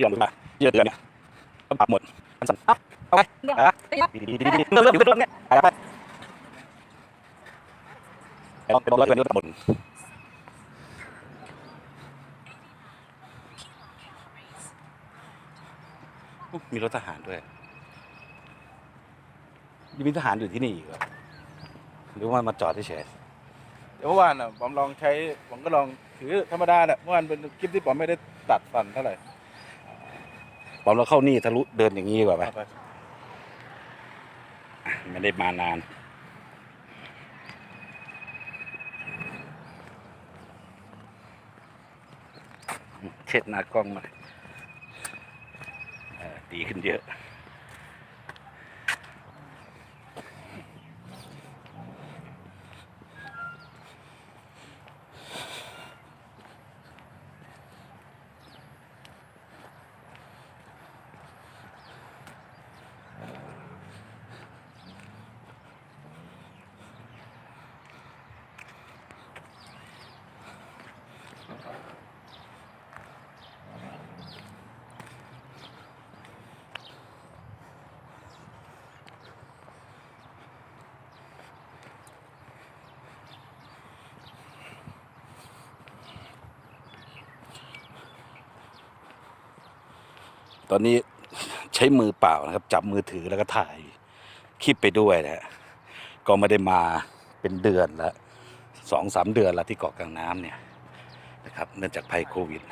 พี่ลองดูมาเยอะเดือนเนี่ยต้องปรับหมดมันสั่นเอาเอาไปอะดีดีดีเริ่มเริ่มอยู่ตรงนี้ไปไปไปลองไปลองร้อยเดือนนี้หมดมีรถทหารด้วยยังมีทหารอยู่ที่นี่อีกเหรอหรือว่ามาจอดเฉยเดี๋ยวเมื่อวานอะผมลองใช้ผมก็ลองถือธรรมดาแหละเมื่อวานเป็นคลิปที่ผมไม่ได้ตัดสั่นเท่าไหร่ ๆผมเราเข้านี่ทะลุเดินอย่างนี้ดีกว่าไหมเอาไปไม่ได้มานาน เช็ดหน้ากล้องหน่อยเออดีขึ้นเยอะ ตอนนี้ใช้มือเปล่านะครับ จับมือถือแล้วก็ถ่ายคลิปไปด้วยนะฮะก็ไม่ได้มาเป็นเดือนล้วสองสามเดือนล้วที่เกาะกลางน้ำเนี่ยนะครับเนื่องจากภัยโควิด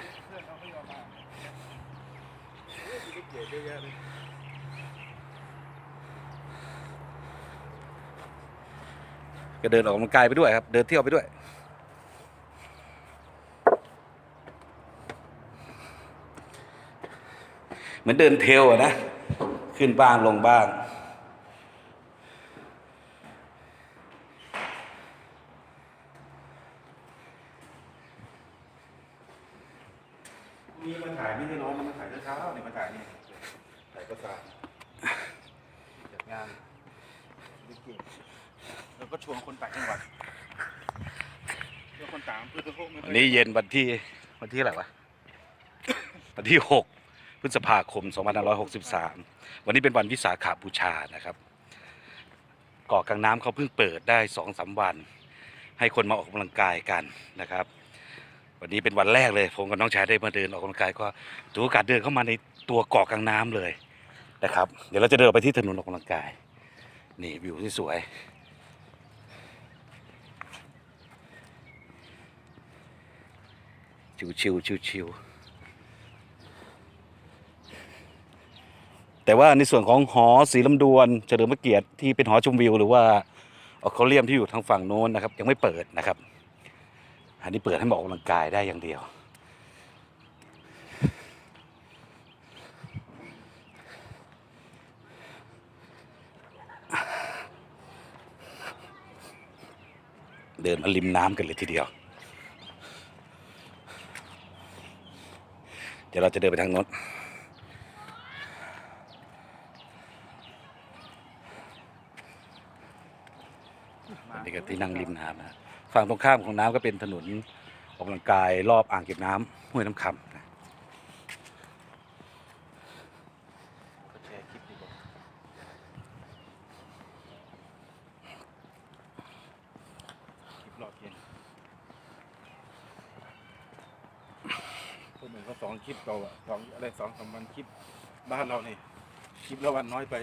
ก็เดินออกกำลังกายไปด้วยครับ เดินเที่ยวไปด้วย เห มือนเดินเทรลอะนะ ขึ้นบ้างลงบ้างมีมาถ่ายไม่ใช่น้องมันมาถ่ายเช้าๆเนี่ยมาถ่ายนี่ถ่ายก็สารจัดงานลิเกแล้วก็ชวนคนต่างจังหวัดชวนคนต่างเพื่อจะพวกไม่วันนี้เย็นวันที่วันที่อะไรวะ วันที่หก พฤษภาคม 2563 วันนี้เป็นวันวิสาขาบูชานะครับเกาะกลางน้ำเขาเพิ่งเปิดได้สองสามวัน ให้คนมาออกกำลังกายกันนะครับ วันนี้เป็นวันแรกเลย ผมกับน้องชายได้มาเดินออกกำลังกายก็ถือโอกาสเดินเข้ามาในตัวเกาะกลางน้ำเลยนะครับ เดี๋ยวเราจะเดินไปที่ถนนออกกำลังกาย นี่วิวที่สวย ชิวชิวชิวชิวๆ แต่ว่าในส่วนของหอสีลำดวนเฉลิมพระเกียรติที่เป็นหอชมวิว หรือว่าออคเลียมที่อยู่ทางฝั่งโน้นนะครับ ยังไม่เปิดนะครับ อันนี้เปิดให้มาออกกำลังกายได้อย่างเดียว เดินมาริมน้ำกันเลยทีเดียว เดี๋ยวเราจะเดินไปทางโน้น นี่ก็ที่นั่งริมน้ำนะฝั่งตรงข้ามของน้ำก็เป็นถนนออกกำลังกายรอบอ่างเก็บน้ำห้วยน้ำคำนะก็แชร์คลิปดีกว่าคลิปรอบเย็นคนหนึ่งก็สองคลิปเราอะสองอะไรสองสามวันคลิปบ้านเราเนี่ยคลิปละวันน้อยไป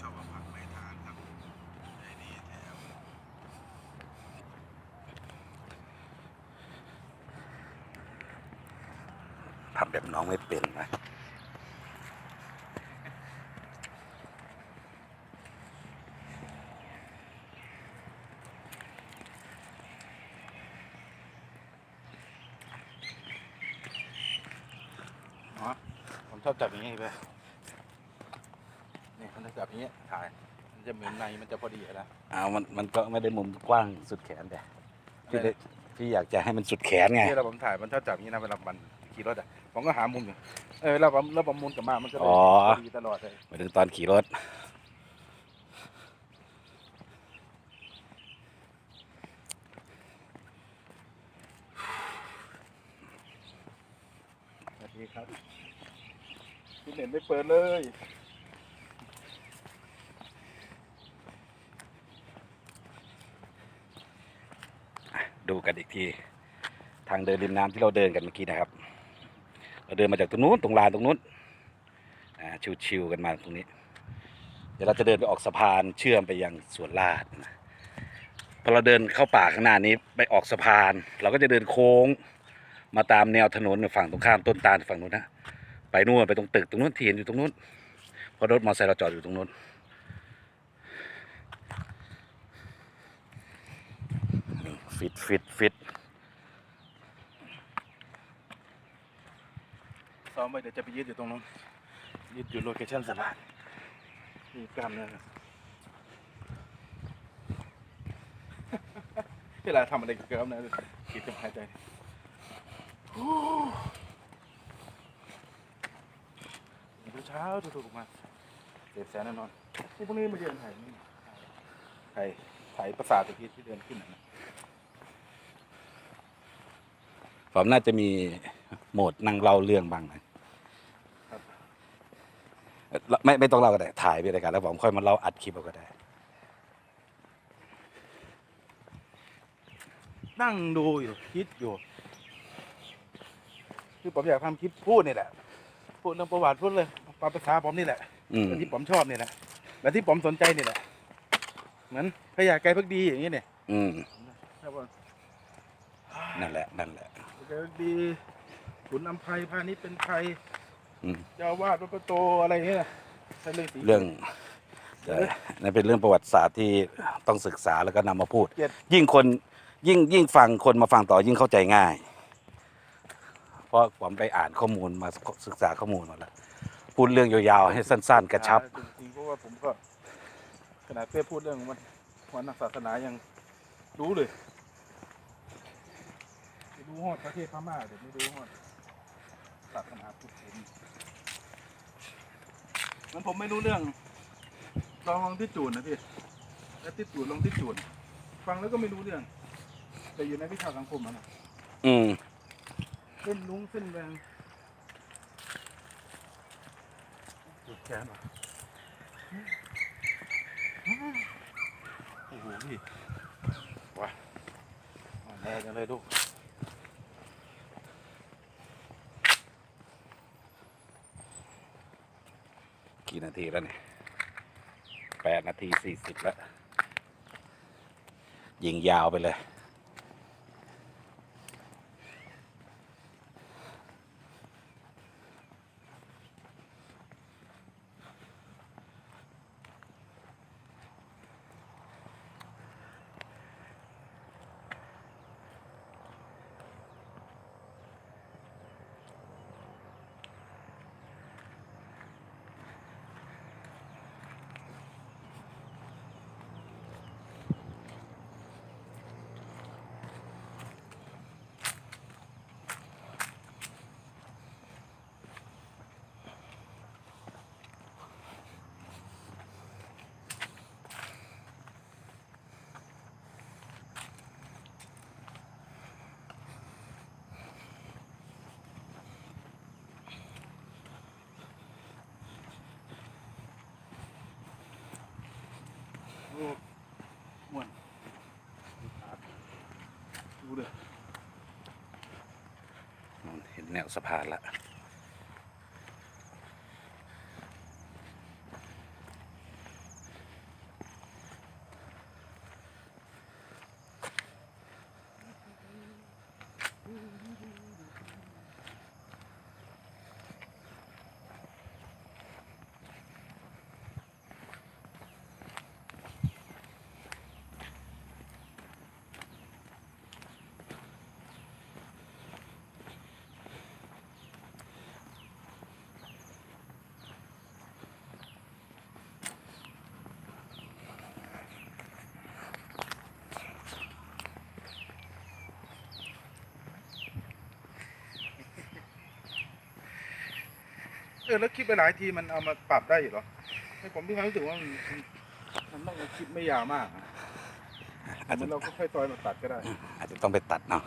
ชอบเอาผักไปทานครับไอ้นี่แถม ทำแบบน้องไม่เป็นนะอ๋อผมชอบจับอย่างนี้ไปนี่มันจะจับอย่างนี้ถ่าย มันจะเหมือนในมันจะพอดีอะนะเอามันมันก็ไม่ได้มุมกว้างสุดแขนแต่คือได้พี่อยากจะให้มันสุดแขนไง ที่เราผมถ่ายมันชอบจับอย่างนี้นะเวลามันขี่รถอะ ผมก็หามุมอยู่เออแล้วผมแล้วผมมุนกลับมามันก็เลยอ๋อ พอดีตลอดเลยหมายถึงตอนขี่รถ สวัสดีครับคุณเห็นไม่เปิดเลยดูกันอีกที ทางเดินริมน้ำที่เราเดินกันเมื่อกี้นะครับ เราเดินมาจากตรงนู้นตรงลานตรงนู้นชิวๆกันมาตรงนี้ เดี๋ยวเราจะเดินไปออกสะพานเชื่อมไปยังสวนลาดนะพอเราเดินเข้าป่าข้างหน้านี้ไปออกสะพาน เราก็จะเดินโค้งมาตามแนวถนนฝั่งตรงข้ามต้นตาลฝั่งนู้นนะไปนู่นไปตรงตึกตรงนู้นที่เห็นอยู่ตรงนู้นเพอรถมอเตอร์ไซค์เราจอดอยู่ตรงนู้นฟิตฟิตฟิต ซ้อมไปเดี๋ยวจะไปยืดอยู่ตรงนู้นยืดอยู่โลเคชั่นสะพานนี่กล้ามเนื้อครับเวลาทำอะไรกับกล้ามเนื้อคิดกับหายใจดูเช้าดูถูกมาเสียแสนแน่นอนนี่พวกนี้มาเดินถ่ายนี่ถ่ายถ่ายประสาทตะกี้ที่เดินขึ้นน่ะนะผมน่าจะมีโหมดนั่งเล่าเรื่องบ้างนะเอ่อ ไม่ไม่ต้องเล่าก็ได้ ถ่ายไปรายการแล้วผมค่อยมาเล่าอัดคลิปเอาก็ได้ นั่งดูอยู่คิดอยู่ คือผมอยากทำคลิปพูดนี่แหละ พูดเรื่องประวัติพูดเลยปาภาษาผมนี่แหละอืมและที่ผมชอบนี่แหละและที่ผมสนใจนี่แหละ เหมือนพญาไก่พักดีอย่างนี้เนี่ยอืม ครับผมนั่นแหละ นั่นแหละพญาไก่พักดีขุนอัมภัยพาณิชย์เป็นใครอืม เจ้าอาวาดวัดประโตอะไรเงี้ยนะใช่เรื่องสีเรื่องใช่นั่นเป็นเรื่องประวัติศาสตร์ที่ต้องศึกษาแล้วก็นำมาพูดเกียรติยิ่งคนยิ่งยิ่งฟังคนมาฟังต่อยิ่งเข้าใจง่าย เพราะผมไปอ่านข้อมูลมาศึกษาข้อมูลมาแล้วพูดเรื่องยาวๆให้สั้น ๆ กระชับจริงๆเพราะว่าผมก็ขนาดเพื่อพูดเรื่องวันวันนักศาสนายังรู้เลยไม่รู้ฮอดประเทศพม่าเดี๋ยวไม่รู้ฮอดศาสนาพุทธผ มมันผมไม่รู้เรื่อง ลองลองที่จูนนะพี่แล้วที่จูนลองที่จูน ฟังแล้วก็ไม่รู้เรื่อง แต่อยู่ในวิชาสังคมอะนะอืม เส้นลุงเส้นแดงจุดแขนเหรอโอ้โหพี่ว้าอ่อนแอจังเลยลูก กี่นาทีแล้วเนี่ยแปดนาทีสี่สิบแล้ว ยิงยาวไปเลย ม่วนดูเด้อเห็นแนวสะพานละ เออแล้วคลิปไปหลายทีมันเอามาปรับได้อยู่เหรอให้ผมมีความรู้สึกว่ามันมันต้องเอาคลิปไม่ยาวมากอะอาจมัจะนเราก็ค่อยซอยมาตัดก็ได้ อาจจะต้องไปตัดเนาะ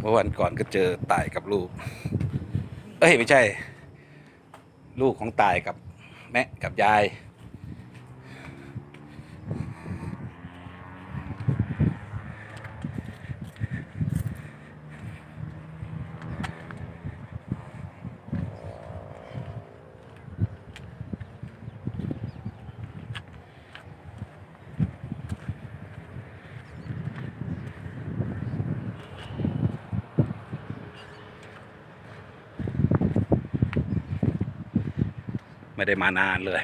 เมื่อวันก่อนก็เจอตายกับลูก เอ้ยไม่ใช่ ลูกของตายกับแม่กับยาย ได้มานานเลย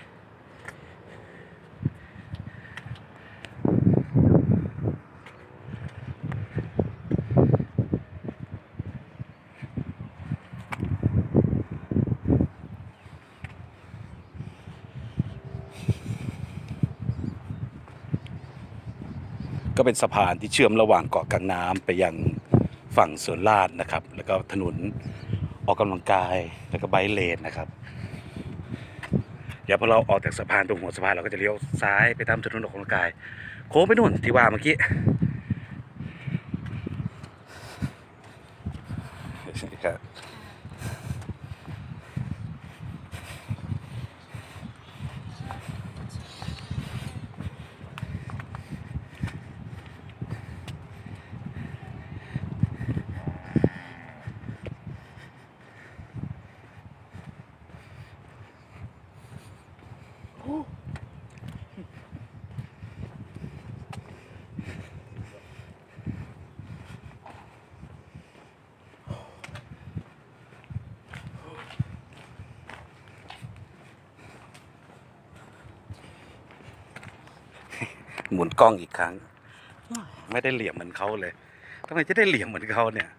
ก็เป็นสะพานที่เชื่อมระหว่างเกาะกลางน้ำไปยังฝั่งสวนลาดนะครับ แล้วก็ถนนออกกำลังกายแล้วก็ไบค์เลนนะครับ เดี๋ยวพอเราออกจากสะพานตรงหัวสะพานเราก็จะเลี้ยวซ้ายไปตามถนนออกกำลังกาย โค้งไปนู่นที่ว่าเมื่อกี้ครับ หมุนกล้องอีกครั้ง ไม่ได้เหลี่ยมเหมือนเขาเลยทำไมจะได้เหลี่ยมเหมือนเขาเนี่ย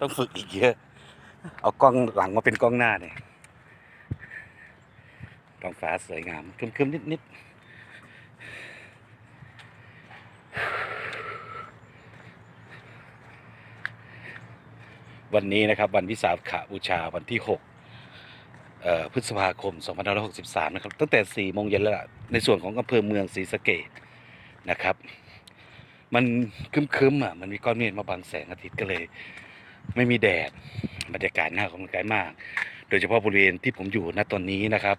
ต้องฝึกอีกเยอะ เอากล้องหลังมาเป็นกล้องหน้าเนี่ยท้องฟ้าสวยงามคึมๆนิดๆ วันนี้นะครับวันวิสาขบูชาวันที่6พฤษภาคม 2563 นะครับ ตั้งแต่4โมงเย็นแล้วล่ะในส่วนของอำเภอเมืองศรีสะเกดนะครับ มันครึมๆอะมันมีก้อนเมฆมาบังแสงอาทิตย์ก็เลย ไม่มีแดดบรรยากาศน่าออกำลังกายมาก โดยเฉพาะบริเวณที่ผมอยู่ณตอนนี้นะครับ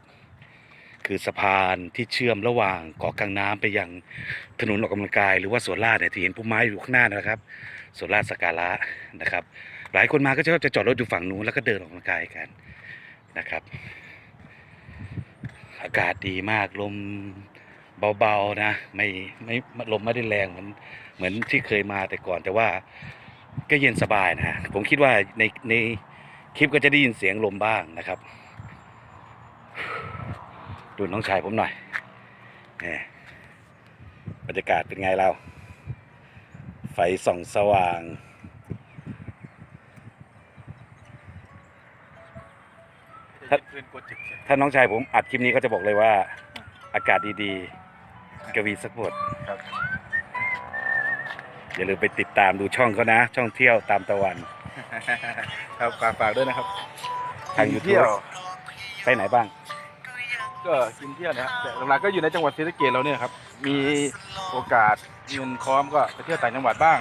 คือสะพานที่เชื่อมระหว่างเกาะกลางน้ำไปยังถนนออกกำลังกาย หรือว่าสวนลาดเนี่ยที่เห็นพุ่มไม้อยู่ข้างหน้านะครับสวนลาดสกาละนะครับ หลายคนมาก็จะจะจอดรถอยู่ฝั่งนู้นแล้วก็เดินออกกำลังกายกันนะครับ อากาศดีมากลมเบาๆนะไม่ไม่ลมไม่ได้แรงเหมือนเหมือนที่เคยมาแต่ก่อน แต่ว่าก็เย็นสบายนะผมคิดว่าในในคลิปก็จะได้ยินเสียงลมบ้างนะครับ ดูน้องชายผมหน่อยนี่บรรยากาศเป็นไงเรา ไฟส่องสว่าง ครับเล่นโปรเจกต์ถ้าน้องชายผมอัดคลิปนี้ก็จะบอกเลยว่า อากาศดีๆ กวีสักบทครับ อย่าลืมไปติดตามดูช่องเขานะ ช่องเที่ยวตามตะวัน ครับฝากฝากด้วยนะครับทาง กิน YouTube เที่ยวไปไหนบ้าง ก็กินเที่ยวนะครับแต่หลักๆก็อยู่ในจังหวัดศรีสะเกษเราเนี่ยครับ มีโอกาสเงินพร้อมก็ไปเที่ยวต่างจังหวัดบ้าง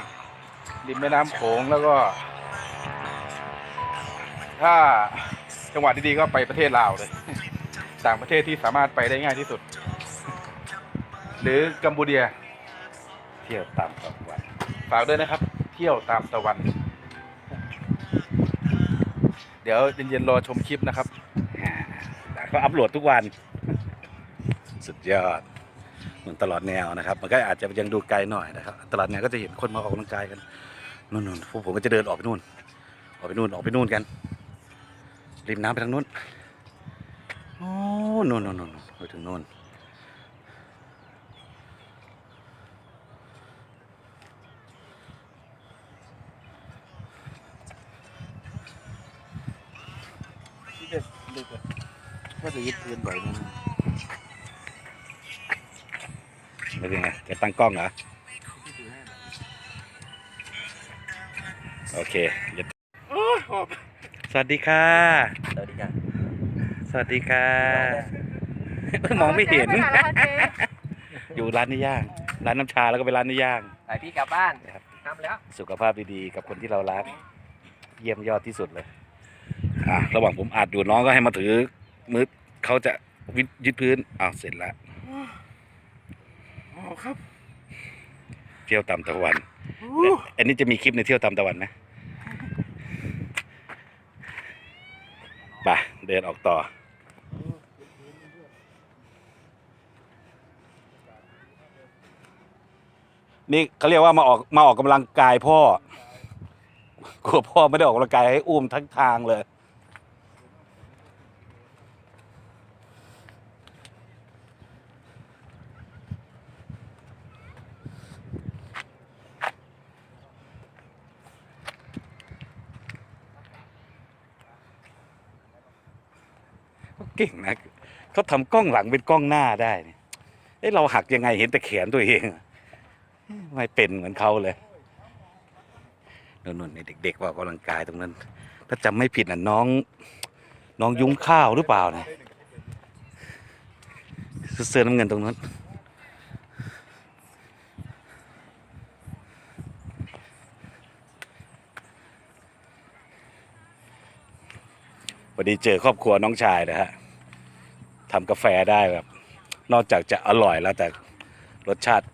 ริมแม่น้ำโขงแล้วก็ ถ้า จังหวัดดีๆก็ไปประเทศลาวเลย ต่างประเทศที่สามารถไปได้ง่ายที่สุด หรือกัมพูเดีย เที่ยวตามตะวันฝากด้วยนะครับ เที่ยวตามตะวัน เดี๋ยวเย็นๆรอชมคลิปนะครับ ก็อัปโหลดทุกวัน สุดยอดเหมือนตลอดแนวนะครับ มันก็อาจจะยังดูไกลหน่อยนะครับ ตลอดแนวก็จะเห็นคนมาออกกำลังกายกันนู่นๆพวกผมก็จะเดินออกไปนู่น ออกไปนู่นออกไปนู่นกัน ริมน้ำไปทางนู้นโอ้นู่นนู่นนู่นไปถึงนู่นที่เด็กเด็กอะก็จะยึดพื้นบ่อยนะไม่เป็นไงแกตั้งกล้องเหรอที่ถือให้น่ะโอเคอย่าโอ้ยหอบ สวัสดีค่ะ สวัสดีจ้ะสวัสดีค่ะมองไม่เห็นเจ๊ไปไหนแล้วคะเจ๊อยู่ร้านเนื้อย่าง ร้านน้ำชาแล้วก็ไปร้านเนื้อย่าง ไปพี่กลับบ้านครับ ทำแล้ว สุขภาพดีๆ กับคนที่เรารัก เยี่ยมยอดที่สุดเลย อะระหว่างผมอัดอยู่น้องก็ให้มาถือมือเขาจะวิดยึดพื้นอ้าวเสร็จแล้วอ๋อครับ เที่ยวตามตะวันโอ้อันนี้จะมีคลิปในเที่ยวตามตะวันไห ไปเดินออกต่อ นี่เขาเรียกว่ามาออกมาออกกำลังกายพ่อกลัวพ่อไม่ได้ออกกำลังกายให้อุ้มทั้งทางเลย เก่งนะเขาทำกล้องหลังเป็นกล้องหน้าได้เนี่ยเอ้เราหักยังไงเห็นแต่แขนตัวเอง ไม่เป็นเหมือนเขาเลยนุ่นๆนเด็กๆว่ากกำลังกายตรงนั้น ถ้าจำไม่ผิดน่ะน้อง น้องยุ้งข้าวหรือเปล่านะเสื้อน้ำเงินตรงนั้นวันนี้เจอครอบครัวน้องชายนะฮะ ทำกาแฟได้แบบ นอกจากจะอร่อยแล้วแต่รสชาติ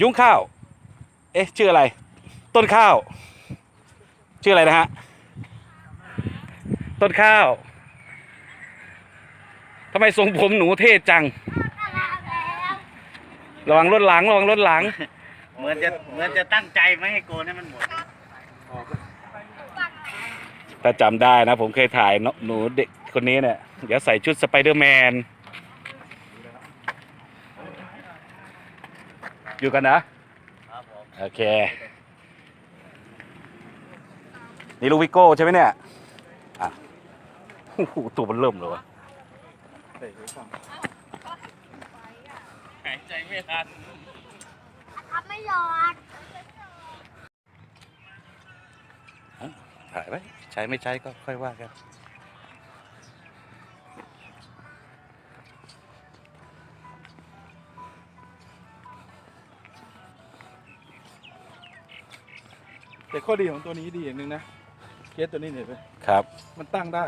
ยุ้งข้าว เอ๊ะชื่ออะไร ต้นข้าว ชื่ออะไรนะฮะ ต้นข้าวทำไมทรงผมหนูเท่จัง ระวังรถหลังระวังรถหลัง เหมือนจะเหมือนจะตั้งใจไม่ให้โกนให้มันหมด ถ้าจำได้นะ ผมเคยถ่ายนหนูเด็กคนนี้เนี่ย เดี๋ยวใส่ชุดสไปเดอร์แมน อยู่กันนะครับผมโอเค นี่ลูกวิโก้ใช่ไหมเนี่ย อะโอ้โหตัวมันเริ่มเลยวะใส่ไว้ก่อนหายใจไม่ทันทำไม่หลอดถ่ายไว้ใช้ไม่ใช้ก็ค่อยว่ากัน แต่ข้อดีของตัวนี้ดีอย่างหนึ่งนะเคสตัวนี้เนี่ยไปครับ มันตั้งได้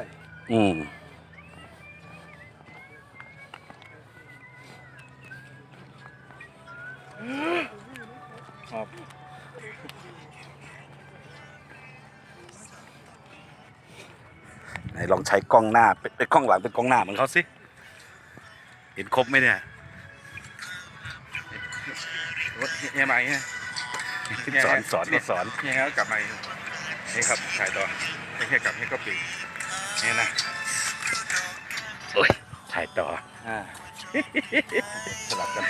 อืมหอบไหนลองใช้กล้องหน้าเป็นเป็นกล้องหลังเป็นกล้องหน้าเหมือนเขาสิ เห็นครบไหมเนี่ยรถเฮียมาเฮีย สอนสอนก็สอนเฮียก็กลับมานี่ครับถ่ายต่อไม่ใช่กลับเฮียก็ปีนี่นะโอ้ยถ่ายต่ออ่าสลับกัน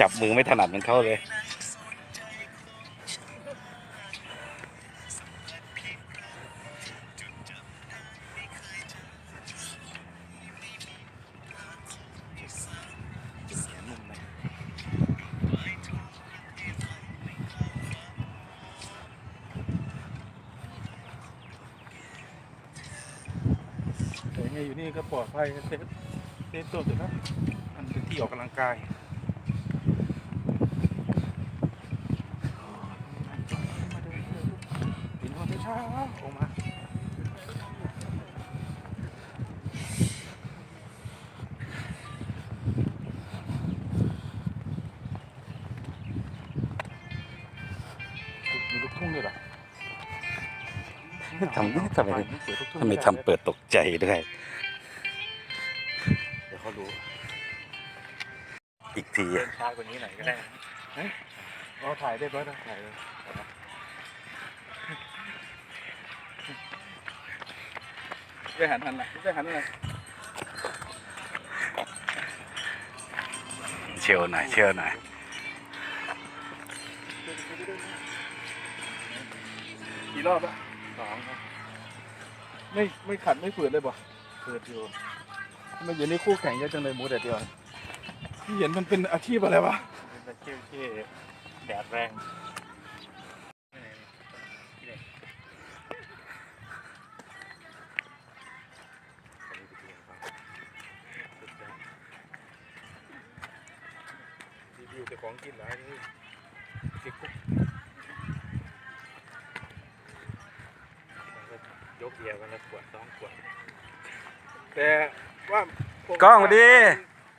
จับมือไม่ถนัดเหมือนเขาเลย นี่ก็ปลอดภัยเซฟเซฟตัวสุดแล้วมันเป็นที่ออกกำลังกายกินวันเช้าออกมามีลูกทุ่งด้วยเหรอทำทำไมเสือลูกทุ่งทำไมทำเปิดตกใจด้วย เดี๋ยวเขารู้ อีกทีเดินช้ากว่านี้หน่อยก็ได้อ๋อถ่ายได้เบิร์ดนะถ่ายเลยไปหันหันละไปหันอะไรเชียวหน่อยเชียวหน่อยกี่รอบละสองครับไม่ไม่ขัดไม่ฝืนเลยบ่เปิดอยู่ ทำไมาอยู่ในคู่แข่งเยอะจังเลยหมูแดดเดียวที่เห็นมันเป็นอาชีพอะไรวะ เป็นตะเคียวที่แดดแรงรีวิวแต่ของกินหลายนี่ติดคุกยกเบียร์วันละขวดสองขวด แต่ ว่าผมกล้องมาดี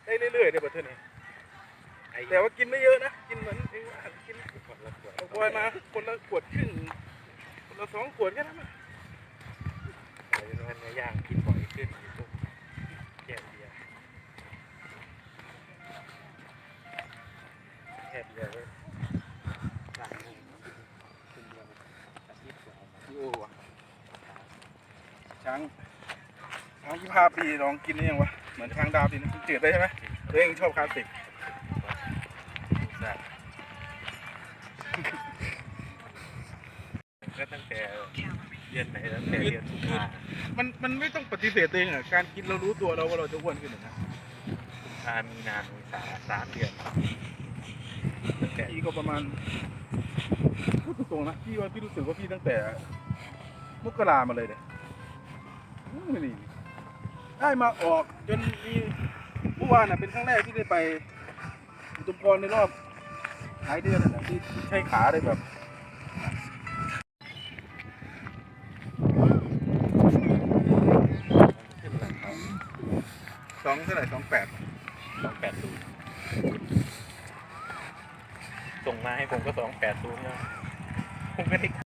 ได้เรื่อยๆเนี่ยประเทศนี้แต่ว่ากินไม่เยอะนะ กินเหมือนไอ้ว่ากินขวดละขวดเอาบอยมาคนละขวดครึ่งคนละสองขวดแค่นั้นนะแต่เป็นวันเนื้อย่างกิน ช้างยี่ห้าปีลองกินนี่ยังวะ เหมือนช้างดาวดินะจืดได้ใช่ไหมตัวเองชอบคลาสสิกก็ตั้งแต่เรียนไหนตั้งแต่เรียนสุขามันมันไม่ต้องปฏิเสธตัวเองอะ การกินเรารู้ตัวเราว่าเราจะอ้วนขึ้นนะสุขามีนาเมษาสามเดือนตั้งแต่พี่ก็ประมาณพูดตรงๆนะพี่ว่าพี่รู้สึกว่าพี่ตั้งแต่มกรามาเลยเนี่ยไม่นี่ ได้มาออกจนมีเมื่อวานน่ะเป็นครั้งแรกที่ได้ไปอุตุมพรในรอบหลายเดือนน่ะที่ใช้ขาได้แบบขึ้นหลังเขาสองเท่าไหร่สองแปดสองแปดศูนย์ส่งมาให้ผมก็สองแปดศูนย์แล้วผมก็ได้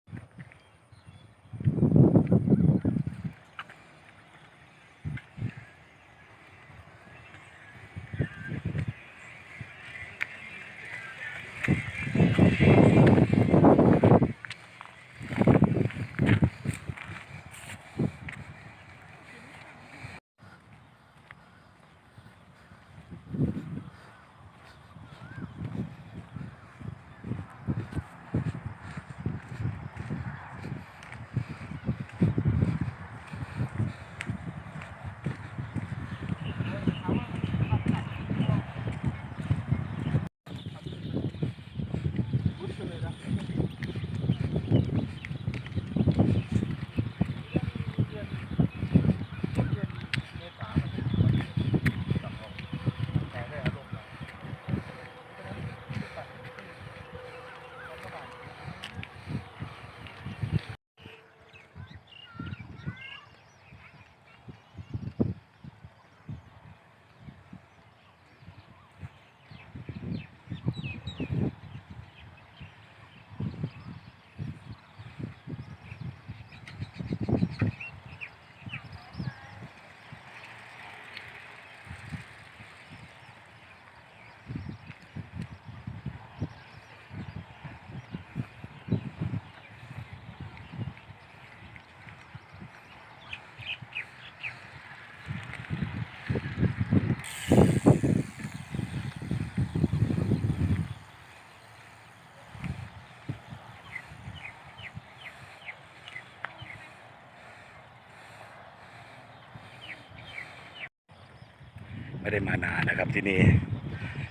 ไม่ได้มานานนะครับที่นี่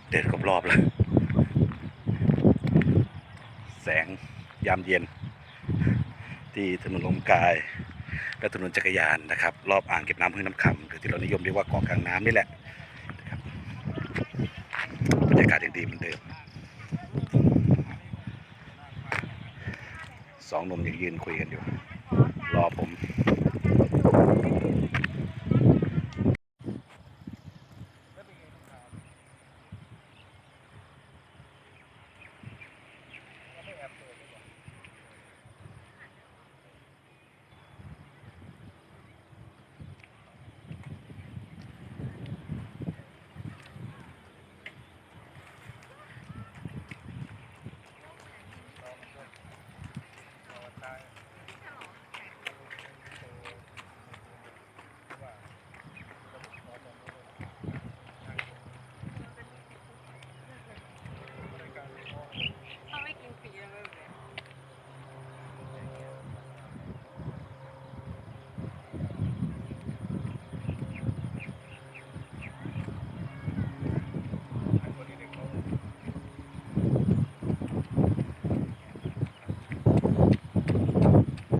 เดินครบรอบแล้ว แสงยามเย็น ที่ถนนลมกาย และถนนจักรยานนะครับ รอบอ่างเก็บน้ำห้วยน้ำคำหรือที่เรานิยมเรียกว่าเกาะกลางน้ำนี่แหละบรรยากาศยังดีเหมือนเดิมสองนมยังยืนคุยกันอยู่ รอผม